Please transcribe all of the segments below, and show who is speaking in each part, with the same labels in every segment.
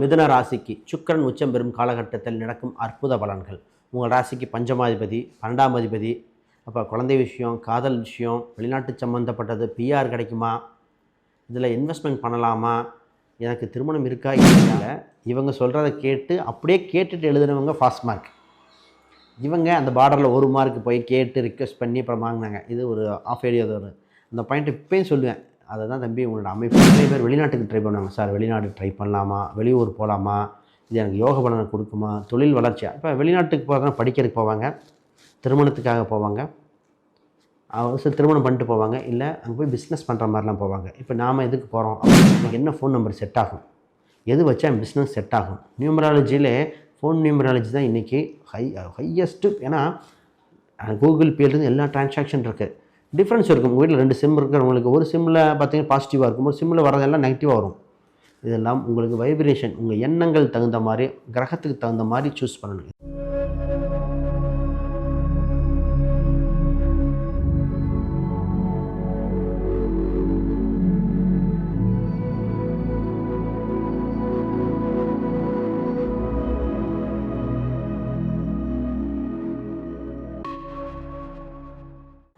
Speaker 1: மிதுன ராசிக்கு சுக்கரன் உச்சம் பெறும் காலகட்டத்தில் நடக்கும் அற்புத பலன்கள். உங்கள் ராசிக்கு பஞ்சமாதிபதி பன்னெண்டாம் அதிபதி அப்போ குழந்தை விஷயம் காதல் விஷயம் வெளிநாட்டு சம்மந்தப்பட்டது பிஆர் கிடைக்குமா? இதில் இன்வெஸ்ட்மெண்ட் பண்ணலாமா? எனக்கு திருமணம் இருக்கா? இல்லை இவங்க சொல்கிறத கேட்டு அப்படியே கேட்டுட்டு எழுதுனவங்க ஃபாஸ்ட் மார்க் இவங்க அந்த பார்டரில் ஒரு மார்க் போய் கேட்டு ரிக்வெஸ்ட் பண்ணி அப்புறம் வாங்கினாங்க. இது ஒரு ஆஃப் ஏரியா ஒரு. அந்த பாயிண்ட் இப்போயும் சொல்லுவேன். அதை தான் தம்பி உங்களோட அமைப்பு. நிறைய பேர் வெளிநாட்டுக்கு ட்ரை பண்ணுவாங்க. சார் வெளிநாடு ட்ரை பண்ணலாமா? வெளியூர் போகலாமா இது எனக்கு யோக பலனை கொடுக்குமா? தொழில் வளர்ச்சியாக இப்போ வெளிநாட்டுக்கு போகிறதா படிக்கிறதுக்கு போவாங்க. திருமணத்துக்காக போவாங்க. அவசரம் திருமணம் பண்ணிட்டு போவாங்க. இல்லை அங்கே போய் பிஸ்னஸ் பண்ணுற மாதிரிலாம் போவாங்க. இப்போ நாம் எதுக்கு போகிறோம் எனக்கு என்ன ஃபோன் நம்பர் செட் ஆகும்? எது வச்சா பிஸ்னஸ் செட் ஆகும்? நியூமராலஜியிலே ஃபோன் நியூமராலஜி தான் இன்றைக்கி ஹை ஹையஸ்ட்டு ஏன்னா கூகுள் பேலேருந்து எல்லா டிரான்சாக்ஷன் இருக்குது டிஃப்ரென்ஸ் இருக்கும். உங்கள் வீட்டில் ரெண்டு சிம் இருக்கிறவங்களுக்கு ஒரு சிம்மில் பார்த்தீங்கன்னா பாசிட்டிவாக இருக்கும் ஒரு சிம்மில் வரதெல்லாம் நெகட்டிவாக வரும். இதெல்லாம் உங்களுக்கு வைப்ரேஷன் உங்கள் எண்ணங்கள் தகுந்த மாதிரி கிரகத்துக்கு தகுந்த மாதிரி சூஸ் பண்ணணும்.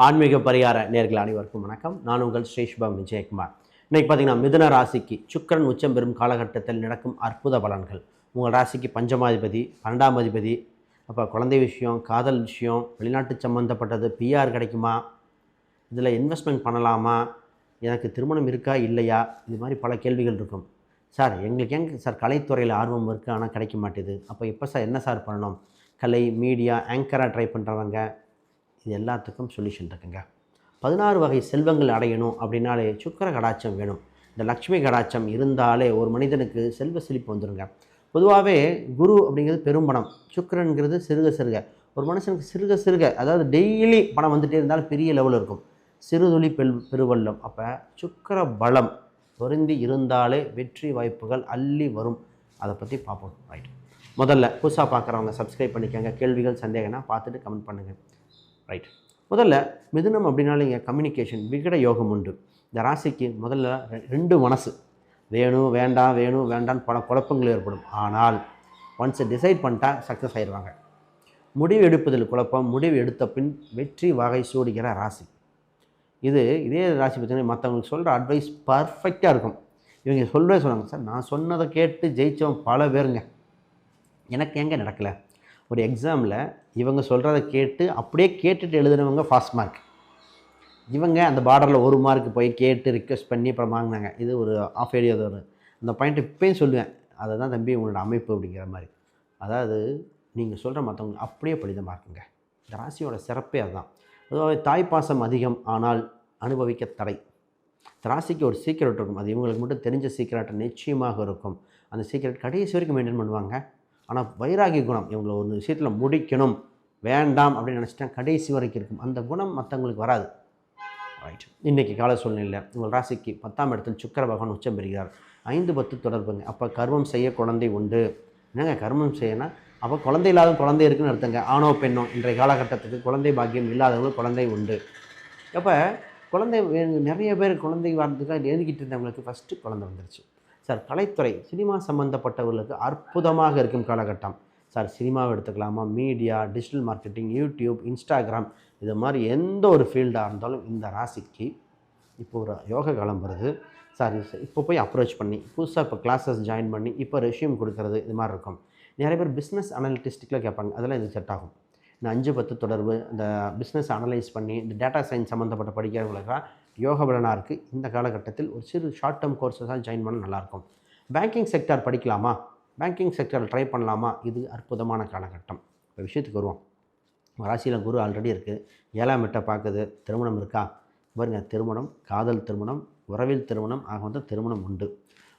Speaker 1: ஆன்மீக பரிகார நேர்கள் அனைவருக்கும் வணக்கம். நான் உங்கள் ஸ்ரீஷ்பம் விஜயகுமார். இன்னைக்கு பார்த்தீங்கன்னா மிதுன ராசிக்கு சுக்கரன் உச்சம் பெறும் காலகட்டத்தில் நடக்கும் அற்புத பலன்கள். உங்கள் ராசிக்கு பஞ்சமாதிபதி பன்னெண்டாம் அதிபதி அப்போ குழந்தை விஷயம் காதல் விஷயம் வெளிநாட்டு சம்மந்தப்பட்டது பிஆர் கிடைக்குமா? இதில் இன்வெஸ்ட்மெண்ட் பண்ணலாமா? எனக்கு திருமணம் இருக்கா இல்லையா? இது மாதிரி பல கேள்விகள் இருக்கும். சார் எங்களுக்கு எங்க சார் கலைத்துறையில் ஆர்வம் இருக்குது ஆனால் கிடைக்க மாட்டேது. அப்போ எப்போ சார் என்ன சார் பண்ணணும்? கலை மீடியா ஆங்கராக ட்ரை பண்ணுறவங்க இது எல்லாத்துக்கும் சொல்யூஷன் இருக்குங்க. பதினாறு வகை செல்வங்கள் அடையணும் அப்படின்னாலே சுக்கர கடாச்சம் வேணும். இந்த லக்ஷ்மி கடாச்சம் இருந்தாலே ஒரு மனிதனுக்கு செல்வ செழிப்பு வந்துடுங்க பொதுவாகவே குரு அப்படிங்கிறது பெரும்பணம். சுக்கிரன்கிறது சிறுக சிறுக. ஒரு மனுஷனுக்கு சிறுக சிறுக அதாவது டெய்லி பணம் வந்துட்டே இருந்தாலும் பெரிய லெவலில் இருக்கும். சிறுதுளி பெல் பெருவள்ளம். அப்போ சுக்கர பலம் பொருந்தி இருந்தாலே வெற்றி வாய்ப்புகள் அள்ளி வரும். அதை பற்றி பார்ப்போம். ரைட் முதல்ல புதுசாக பார்க்குறவங்க சப்ஸ்கிரைப் பண்ணிக்கோங்க. கேள்விகள் சந்தேகம்னா பார்த்துட்டு கமெண்ட் பண்ணுங்கள் ரைட் முதல்ல மிதுனம் அப்படின்னாலே இங்கே கம்யூனிகேஷன் விகட யோகம் உண்டு. இந்த ராசிக்கு முதல்ல ரெ- ரெண்டு மனசு. வேணும் வேண்டாம் வேணும் வேண்டான்னு பல குழப்பங்கள் ஏற்படும். ஆனால் ஒன்ஸ் டிசைட் பண்ணிட்டா சக்ஸஸ் ஆயிடுவாங்க. முடிவு எடுப்பதில் குழப்பம் முடிவு எடுத்த பின் வெற்றி வகை சூடுகிற ராசி. இது இதே ராசி பார்த்தீங்கன்னா மற்றவங்களுக்கு சொல்கிற அட்வைஸ் பர்ஃபெக்டாக இருக்கும். இவங்க சொல்கிறே சொன்னாங்க சார் நான் சொன்னதை கேட்டு ஜெயித்தவன் பல பேருங்க. எனக்கு எங்கே நடக்கலை? ஒரு எக்ஸாமில் இவங்க சொல்கிறத கேட்டு அப்படியே கேட்டுட்டு எழுதுனவங்க ஃபாஸ்ட் மார்க் இவங்க அந்த பார்டரில் ஒரு மார்க் போய் கேட்டு ரிக்வெஸ்ட் பண்ணி அப்புறம் வாங்கினாங்க. இது ஒரு ஆஃப் ஏரியா ஒரு அந்த பாயிண்ட் இப்போயும் சொல்லுவேன். அதை தான் தம்பி உங்களோட அமைப்பு அப்படிங்கிற மாதிரி. அதாவது நீங்கள் சொல்கிற மற்றவங்க அப்படியே பலிதமாக இருக்குங்க இந்த ராசியோட சிறப்பே அதுதான். பொதுவாகவே தாய்ப்பாசம் அதிகம் ஆனால் அனுபவிக்க தடை. ராசிக்கு ஒரு சீக்கிரட் இருக்கும். அது இவங்களுக்கு மட்டும் தெரிஞ்ச சீக்கிரட் நிச்சயமாக இருக்கும். அந்த சீக்கிரட் கடைசி வரைக்கும் மெயின்டைன் பண்ணுவாங்க. ஆனால் வைராகி குணம் இவங்களை ஒரு விஷயத்தில் முடிக்கணும். வேண்டாம் அப்படின்னு நினச்சிட்டா கடைசி வரைக்கும் இருக்கும். அந்த குணம் மற்றவங்களுக்கு வராது. ரைட் இன்றைக்கி கால சூழ்நிலையில் உங்கள் ராசிக்கு பத்தாம் இடத்தில் சுக்கர பகவான் உச்சம் பெறுகிறார். ஐந்து பத்து தொடர்புங்க. அப்போ கர்மம் செய்ய குழந்தை உண்டு. என்னங்க கர்மம் செய்யனா அப்போ குழந்தை இல்லாத குழந்தை இருக்குன்னு அர்த்தங்க. ஆணோ பெண்ணோ இன்றைய காலகட்டத்துக்கு குழந்தை பாக்கியம் இல்லாதவங்களுக்கு குழந்தை உண்டு. அப்போ குழந்தை நிறைய பேர் குழந்தை வரதுக்காக எழுதிக்கிட்டு இருந்தவங்களுக்கு ஃபஸ்ட்டு குழந்தை வந்துருச்சு. சார் கலைத்துறை சினிமா சம்மந்தப்பட்டவர்களுக்கு அற்புதமாக இருக்கும் காலகட்டம். சார் சினிமாவை எடுத்துக்கலாமா? Media digital marketing YouTube Instagram இது மாதிரி எந்த ஒரு ஃபீல்டாக இருந்தாலும் இந்த ராசிக்கு இப்போ ஒரு யோக காலம் வருது. சார் இப்போ போய் அப்ரோச் பண்ணி புதுசாக இப்போ கிளாஸஸ் ஜாயின் பண்ணி இப்போ ரெஷ்யூம் கொடுக்கறது இது மாதிரி இருக்கும். நிறைய பேர் பிஸ்னஸ் அனலிட்டிஸ்டிக்கில் கேட்பாங்க அதெல்லாம் இது செட் ஆகும். இந்த அஞ்சு பத்து தொடர்பு இந்த பிஸ்னஸ் அனலைஸ் பண்ணி இந்த டேட்டா சயின்ஸ் சம்மந்தப்பட்ட படிக்கிறவங்களுக்கெல்லாம் யோக பலனாக இருக்குது இந்த காலகட்டத்தில் ஒரு சிறு ஷார்ட் டேர்ம் கோர்ஸஸாக ஜாயின் பண்ண நல்லாயிருக்கும் பேங்கிங் செக்டார் படிக்கலாமா? பேங்கிங் செக்டரில் ட்ரை பண்ணலாமா? இது அற்புதமான காலகட்டம். இப்போ விஷயத்துக்கு வருவோம். ராசியில் குரு ஆல்ரெடி இருக்குது ஏழாம் எட்டை பார்க்குது. திருமணம் இருக்கா? பாருங்க திருமணம் காதல் திருமணம் உறவில் திருமணம் ஆக வந்து திருமணம் உண்டு.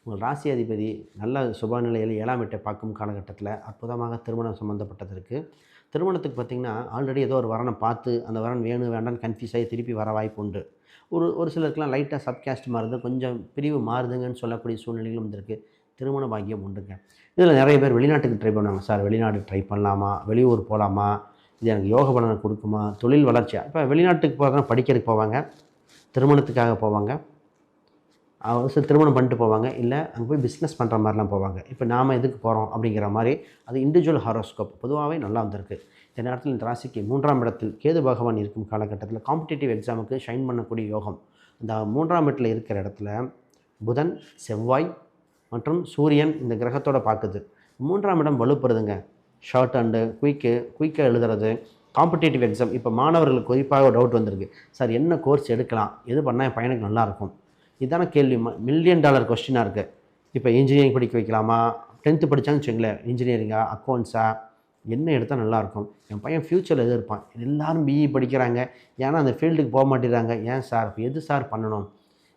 Speaker 1: உங்கள் ராசி அதிபதி நல்ல சுப நிலையில் ஏழாம் எட்டை பார்க்கும் காலகட்டத்தில் அற்புதமாக திருமணம் சம்மந்தப்பட்டது இருக்குது திருமணத்துக்கு பார்த்திங்கன்னா ஆல்ரெடி ஏதோ ஒரு வரனை பார்த்து அந்த வரன் வேணும் வேண்டாம்னு கன்ஃபியூஸ் ஆகி திருப்பி வர வாய்ப்பு உண்டு. ஒரு ஒரு சிலருக்குலாம் லைட்டாக சப்காஸ்ட் மாறுது கொஞ்சம் பிரிவு மாறுதுங்கன்னு சொல்லக்கூடிய சூழ்நிலைகளும் வந்திருக்கு. திருமண பாக்கியம் உண்டுங்க. இதில் நிறைய பேர் வெளிநாட்டுக்கு ட்ரை பண்ணுவாங்க. சார் வெளிநாடு ட்ரை பண்ணலாமா? வெளியூர் போகலாமா? இது எனக்கு யோக பலனை கொடுக்குமா? தொழில் வளர்ச்சி இப்போ வெளிநாட்டுக்கு போகிறதுனா படிக்கிறதுக்கு போவாங்க திருமணத்துக்காக போவாங்க. சில திருமணம் பண்ணிட்டு போவாங்க இல்லை அங்கே போய் பிஸ்னஸ் பண்ணுற மாதிரிலாம் போவாங்க. இப்போ நாம் எதுக்கு போகிறோம் அப்படிங்கிற மாதிரி அது இண்டிவிஜுவல் ஹாரோஸ்கோப் பொதுவாகவே நல்லா வந்திருக்கு. இந்த நேரத்தில் இந்த ராசிக்கு மூன்றாம் இடத்தில் கேது பகவான் இருக்கும் காலகட்டத்தில் காம்படிட்டிவ் எக்ஸாமுக்கு ஷைன் பண்ணக்கூடிய யோகம். இந்த மூன்றாம் இடத்துல இருக்கிற இடத்துல புதன் செவ்வாய் மற்றும் சூரியன் இந்த கிரகத்தோட பார்க்குது மூன்றாம் இடம் வலுப்படுதுங்க ஷார்ட் அண்டு குயிக்கு குயிக்காக எழுதுறது. காம்படிட்டிவ் எக்ஸாம் இப்போ மாணவர்களுக்கு குறிப்பாக ஒரு டவுட் வந்திருக்கு. சார் என்ன கோர்ஸ் எடுக்கலாம்? எது பண்ணால் என் பையனுக்கு நல்லாயிருக்கும் இதான கேள்வி. மில்லியன் டாலர் கொஸ்டினாக இருக்குது இப்போ இன்ஜினியரிங் படிக்க வைக்கலாமா? டென்த்து படித்தான்னு வச்சுங்களேன் இன்ஜினியரிங்கா அக்கௌண்ட்ஸா என்ன எடுத்தால் நல்லாயிருக்கும் என் பையன் ஃப்யூச்சரில் எது இருப்பான் எல்லோரும் பிஇ படிக்கிறாங்க. ஏன்னா அந்த ஃபீல்டுக்கு போக மாட்டேறாங்க ஏன் சார் இப்போ எது சார் பண்ணணும்?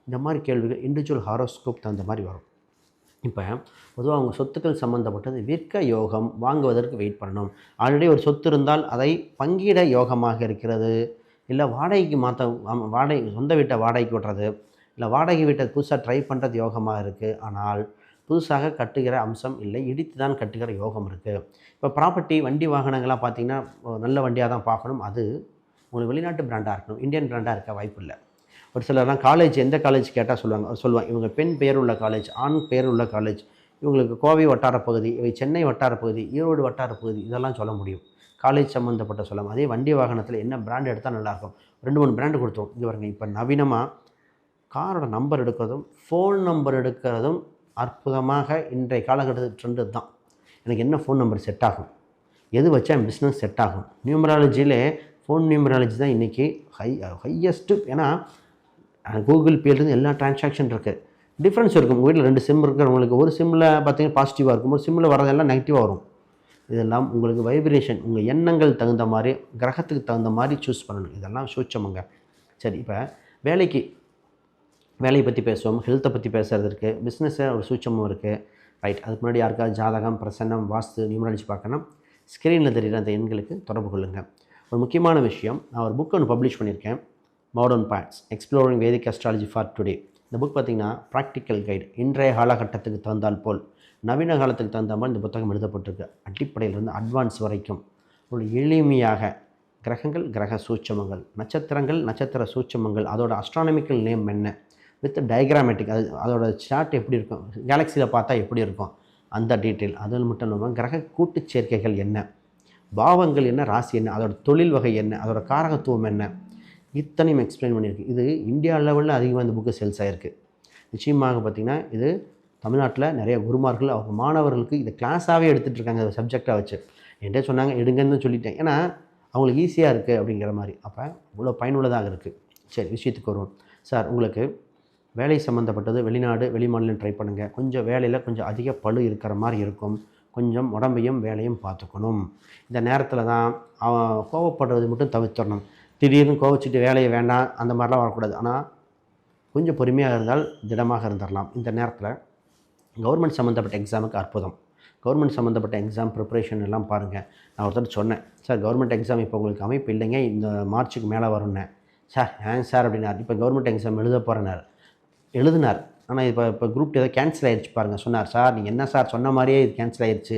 Speaker 1: இந்த மாதிரி கேள்விகள் இண்டிவிஜுவல் ஹாரோஸ்கோப் தகுந்த மாதிரி வரும். இப்போ பொதுவாக அவங்க சொத்துக்கள் சம்மந்தப்பட்டது விற்க யோகம் வாங்குவதற்கு வெயிட் பண்ணணும். ஆல்ரெடி ஒரு சொத்து இருந்தால் அதை பங்கிட யோகமாக இருக்கிறது. இல்லை வாடகைக்கு மாற்ற வாடகை சொந்த வீட்டை வாடகைக்கு விடுறது இல்லை வாடகை வீட்டை புதுசாக ட்ரை பண்ணுறது யோகமாக இருக்குது ஆனால் புதுசாக கட்டுகிற அம்சம் இல்லை இடித்து தான் கட்டுகிற யோகம் இருக்குது இப்போ ப்ராப்பர்ட்டி வண்டி வாகனங்கள்லாம் பார்த்தீங்கன்னா நல்ல வண்டியாக தான் பார்க்கணும். அது உங்களுக்கு வெளிநாட்டு பிராண்டாக இருக்கணும். இந்தியன் பிராண்டாக இருக்க வாய்ப்பு இல்லை. ஒரு சிலர்லாம் காலேஜ் எந்த காலேஜ் கேட்டால் சொல்லுவாங்க சொல்லுவாங்க இவங்க பெண் பேர் உள்ள காலேஜ் ஆண் பெயர் உள்ள காலேஜ் இவங்களுக்கு கோவை வட்டார பகுதி இவை சென்னை வட்டார பகுதி ஈரோடு வட்டார பகுதி இதெல்லாம் சொல்ல முடியும். காலேஜ் சம்மந்தப்பட்ட சொல்லலாம் அதே வண்டி வாகனத்தில் என்ன பிராண்ட் எடுத்தால் நல்லாயிருக்கும் ரெண்டு மூணு பிராண்டு கொடுத்தோம் இது பாருங்கள் இப்போ நவீனமாக காரோட நம்பர் எடுக்கிறதும் ஃபோன் நம்பர் எடுக்கிறதும் அற்புதமாக இன்றைய காலகட்டத்தில் ட்ரெண்டு தான் எனக்கு என்ன ஃபோன் நம்பர் செட் ஆகும்? எது வச்சா பிஸ்னஸ் செட் ஆகும்? நியூமராலஜியிலே ஃபோன் நியூமராலஜி தான் இன்றைக்கி ஹை ஹையஸ்ட்டு ஏன்னா கூகுள் பேலேருந்து எல்லா டிரான்சாக்ஷன் இருக்குது டிஃப்ரென்ஸ் இருக்கும். உங்கள் வீட்டில் ரெண்டு சிம் இருக்கிறவங்களுக்கு ஒரு சிம்மில் பார்த்தீங்கன்னா பாசிட்டிவாக இருக்கும். ஒரு சிம்மில் வரதெல்லாம் நெகட்டிவாக வரும். இதெல்லாம் உங்களுக்கு வைப்ரேஷன் உங்கள் எண்ணங்கள் தகுந்த மாதிரி கிரகத்துக்கு தகுந்த மாதிரி சூஸ் பண்ணணும். இதெல்லாம் சூச்சமுங்க சரி இப்போ வேலைக்கு வேலையை பற்றி பேசுவோம் ஹெல்த்தை பற்றி பேசுகிறது இருக்குது பிஸ்னஸில் ஒரு சூட்சமும் இருக்குது ரைட் அதுக்கு முன்னாடி யாருக்காவது ஜாதகம் பிரசன்னம் வாஸ்து நியூமராலஜி பார்க்கணும் ஸ்க்ரீனில் தெரிகிற அந்த எண்களுக்கு தொடர்பு கொள்ளுங்கள் ஒரு முக்கியமான விஷயம் நான் ஒரு புக் ஒன்று பப்ளிஷ் பண்ணியிருக்கேன் modern paths exploring Vedic astrology for today இந்த புக் பார்த்திங்கன்னா ப்ராக்டிக்கல் கைடு இன்றைய காலகட்டத்துக்கு தகுந்தால் போல் நவீன காலத்துக்கு தகுந்த மாதிரி இந்த புத்தகம் எழுதப்பட்டிருக்கு. அடிப்படையிலிருந்து அட்வான்ஸ் வரைக்கும் ஒரு எளிமையாக கிரகங்கள் கிரக சூட்சமங்கள் நட்சத்திரங்கள் நட்சத்திர சூட்சமங்கள் அதோட அஸ்ட்ரானமிக்கல் நேம் என்ன வித் டயக்ராமேட்டிக் அது அதோட சார்ட் எப்படி இருக்கும்? கேலக்சியில் பார்த்தா எப்படி இருக்கும்? அந்த டீட்டெயில் அதில் மட்டும் இல்லாமல் கிரக கூட்டுச் சேர்க்கைகள் என்ன? பாவங்கள் என்ன? ராசி என்ன? அதோட தொழில் வகை என்ன? அதோட காரகத்துவம் என்ன? இத்தனையும் எக்ஸ்பிளைன் பண்ணியிருக்கு. இது இந்தியா லெவலில் அதிகமாக இந்த புக்கு சேல்ஸ் ஆகிருக்கு நிச்சயமாக பார்த்திங்கன்னா இது தமிழ்நாட்டில் நிறைய குருமார்கள் அவங்க மாணவர்களுக்கு இதை கிளாஸாகவே எடுத்துகிட்டு இருக்காங்க. இந்த சப்ஜெக்டாக வச்சு. என்கிட்ட சொன்னாங்க எடுங்கன்னு சொல்லிட்டேன். ஏன்னா அவங்களுக்கு ஈஸியாக இருக்குது அப்படிங்கிற மாதிரி. அப்போ இவ்வளோ பயனுள்ளதாக இருக்குது சரி விஷயத்துக்கு வருவோம். சார் உங்களுக்கு வேலை சம்மந்தப்பட்டது வெளிநாடு வெளிமாநிலம் ட்ரை பண்ணுங்கள் கொஞ்சம் வேலையில் கொஞ்சம் அதிக பளு இருக்கிற மாதிரி இருக்கும். கொஞ்சம் உடம்பையும் வேலையும் பார்த்துக்கணும். இந்த நேரத்தில் தான் அவன் கோவப்படுறது மட்டும் தவிர்த்துடணும். திடீர்னு கோவச்சிட்டு வேலையை வேண்டாம் அந்த மாதிரிலாம் வரக்கூடாது. ஆனால் கொஞ்சம் பொறுமையாக இருந்தால் திடமாக இருந்துடலாம் இந்த நேரத்தில் கவர்மெண்ட் சம்மந்தப்பட்ட எக்ஸாமுக்கு அற்புதம். கவர்மெண்ட் சம்மந்தப்பட்ட எக்ஸாம் ப்ரிப்பரேஷன் எல்லாம் பாருங்கள் நான் ஒருத்தர் சொன்னேன் சார் கவர்மெண்ட் எக்ஸாம் இப்போ உங்களுக்கு அமைப்பு இல்லைங்க. இந்த மார்ச்சுக்கு மேலே வரும்னேன். சார் ஏன் சார்? அப்படின்னார். இப்போ கவர்மெண்ட் எக்ஸாம் எழுத போகிறேன்னார் எழுதினார். ஆனால் இப்போ இப்போ குரூப் ஏதோ கேன்சல் ஆயிடுச்சு பாருங்கள் சொன்னார் சார் நீங்கள் என்ன சார் சொன்ன மாதிரியே இது கேன்சல் ஆயிடுச்சு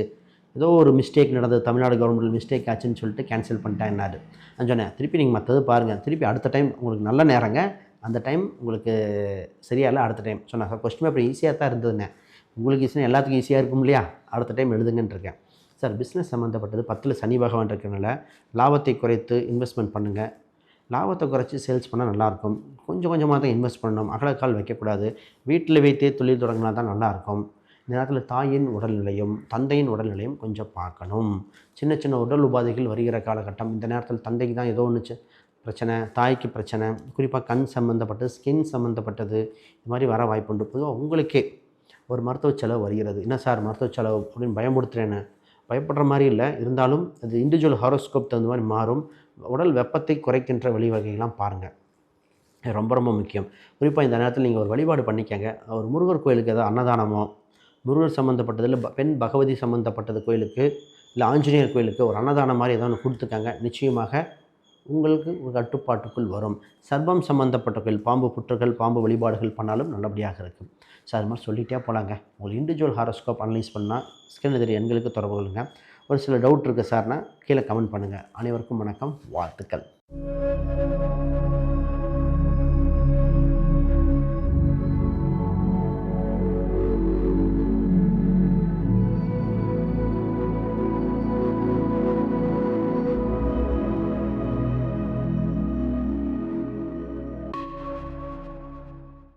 Speaker 1: ஏதோ ஒரு மிஸ்டேக் நடந்தது தமிழ்நாடு கவர்மெண்ட் மிஸ்டேக் ஆச்சுன்னு சொல்லிட்டு கேன்சல் பண்ணிட்டேன்னாரு நான் சொன்னேன் திருப்பி நீங்கள் மற்றது பாருங்கள் திருப்பி அடுத்த டைம் உங்களுக்கு நல்ல நேரங்க. அந்த டைம் உங்களுக்கு சரியா இல்லை அடுத்த டைம் சொன்னேன் சார் கொஸ்டின் பேப்பர் ஈஸியாக தான் இருந்ததுண்ணே உங்களுக்கு ஈஸியாக எல்லாத்துக்கும் ஈஸியாக இருக்கும் இல்லையா? அடுத்த டைம் எழுதுங்கன்னு இருக்கேன். சார் பிஸ்னஸ் சம்மந்தப்பட்டது பத்தில் சனி பகவான் இருக்கிறனால லாபத்தை குறைத்து இன்வெஸ்ட்மெண்ட் பண்ணுங்கள் லாபத்தை குறைச்சி சேல்ஸ் பண்ணால் நல்லாயிருக்கும். கொஞ்சம் கொஞ்சமாக தான் இன்வெஸ்ட் பண்ணணும். அகலக்கால் வைக்கக்கூடாது. வீட்டில் வைத்தே தொழில் தொடங்கினா தான் நல்லாயிருக்கும். இந்த நேரத்தில் தாயின் உடல்நிலையும் தந்தையின் உடல்நிலையும் கொஞ்சம் பார்க்கணும். சின்ன சின்ன உடல் உபாதைகள் வருகிற காலகட்டம். இந்த நேரத்தில் தந்தைக்கு தான் ஏதோ ஒன்று பிரச்சனை தாய்க்கு பிரச்சனை குறிப்பாக கண் சம்மந்தப்பட்டது ஸ்கின் சம்மந்தப்பட்டது இது மாதிரி வர வாய்ப்புண்டு பொதுவாக உங்களுக்கே ஒரு மருத்துவ செலவு வருகிறது. என்ன சார் மருத்துவ செலவு அப்படின்னு பயமுடுத்துறேன்னு பயப்படுற மாதிரி இல்லை. இருந்தாலும் அது இண்டிவிஜுவல் ஹாரோஸ்கோப் தகுந்த மாதிரி மாறும். உடல் வெப்பத்தை குறைக்கின்ற வழிவகைகள்லாம் பாருங்கள் ரொம்ப ரொம்ப முக்கியம். குறிப்பாக இந்த நேரத்தில் நீங்கள் ஒரு வழிபாடு பண்ணிக்கங்க. ஒரு முருகர் கோயிலுக்கு ஏதாவது அன்னதானமோ முருகர் சம்மந்தப்பட்டதில் பெண் பகவதி சம்மந்தப்பட்டது கோயிலுக்கு இல்லை ஆஞ்சநேயர் கோயிலுக்கு ஒரு அன்னதானம் மாதிரி ஏதாவது ஒன்று கொடுத்துக்கங்க. நிச்சயமாக உங்களுக்கு ஒரு கட்டுப்பாட்டுக்குள் வரும். சர்பம் சம்மந்தப்பட்ட கோயில் பாம்பு புற்றுகள் பாம்பு வழிபாடுகள் பண்ணாலும் நல்லபடியாக இருக்கும். ஸோ அது மாதிரி சொல்லிகிட்டே போகலாங்க உங்களுக்கு இண்டிவிஜுவல் ஹாரோஸ்கோப் அனலைஸ் பண்ணால் ஸ்கின் எதிரி எண்களுக்கு தொடர்பு கொள்ளுங்கள் ஒரு சில டவுட் இருக்குது சார்னா கீழே கமெண்ட் பண்ணுங்கள் அனைவருக்கும் வணக்கம். வாழ்த்துக்கள்.